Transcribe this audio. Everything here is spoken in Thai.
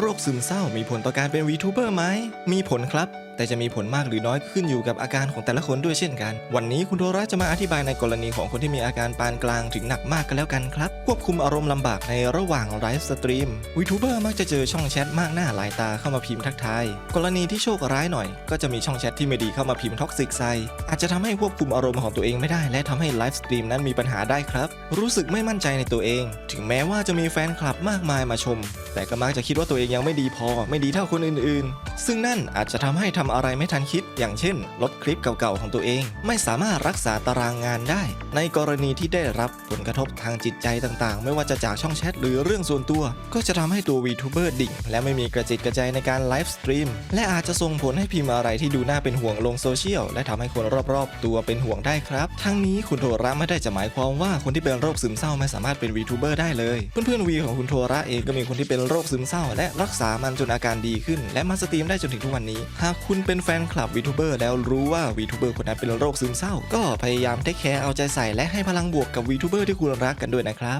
โรคซึมเศร้ามีผลต่อการเป็นวีทูเบอร์ไหม มีผลครับ แต่จะมีผลมากหรือน้อยขึ้นอยู่กับอาการของแต่ละคนด้วยเช่นกัน วันนี้คุณโทระจะมาอธิบายในกรณีของคนที่มีอาการปานกลางถึงหนักมากกันแล้วกันครับ ควบคุมอารมณ์ลำบากในระหว่างไลฟ์สตรีม VTuber มักจะเจอช่องแชทมากหน้าหลายตาเข้ามาพิมพ์ทักทาย กรณีที่โชคร้ายหน่อย ก็จะมีช่องแชทที่ไม่ดีเข้ามาพิมพ์ท็อกซิกใส่อาจจะทำให้ควบคุมอารมณ์ของตัวเองไม่ได้ และทำให้ไลฟ์สตรีมนั้นมีปัญหาได้ครับ รู้สึกไม่มั่นใจในตัวเอง ถึงแม้ว่าจะมีแฟนคลับมากมายมาชม แต่ก็มักจะคิดว่าตัวเองยังไม่ดีพอ ไม่ดีเท่าคนอื่นๆ ซึ่งนั่นอาจจะทำให้ทำอะไรไม่ทันคิด อย่างเช่นลดคลิปเก่าๆของตัวเอง ไม่สามารถรักษาตารางงานได้ ในกรณีที่ได้รับผลกระทบทางจิตใจต่างๆ ไม่ว่าจะจากช่องแชทหรือเรื่องส่วนตัว ก็จะทำให้ตัว VTuber ดิ่งและไม่มีกระจิตกระใจในการไลฟ์สตรีมและอาจจะส่งผลให้พิมพ์อะไรที่ดูน่าเป็นห่วงลงโซเชียลและทำให้คนรอบๆ ตัวเป็นห่วงได้ครับ ทั้งนี้คุณโทระไม่ได้จะหมายความว่าคนที่เป็นโรคซึมเศร้าไม่สามารถเป็น VTuber ได้เลย เพื่อนๆวีของคุณโทระเองก็มีคนที่เป็นโรคซึมเศร้า และรักษามันจนอาการดีขึ้น และมาสตรีมได้จนถึงทุกวันนี้หากคุณเป็นแฟนคลับวีทูเบอร์แล้วรู้ว่าวีทูเบอร์คนนั้นเป็นโรคซึมเศร้า ก็พยายามเทคแคร์เอาใจใส่และให้พลังบวกกับวีทูเบอร์ที่คุณรักกันด้วยนะครับ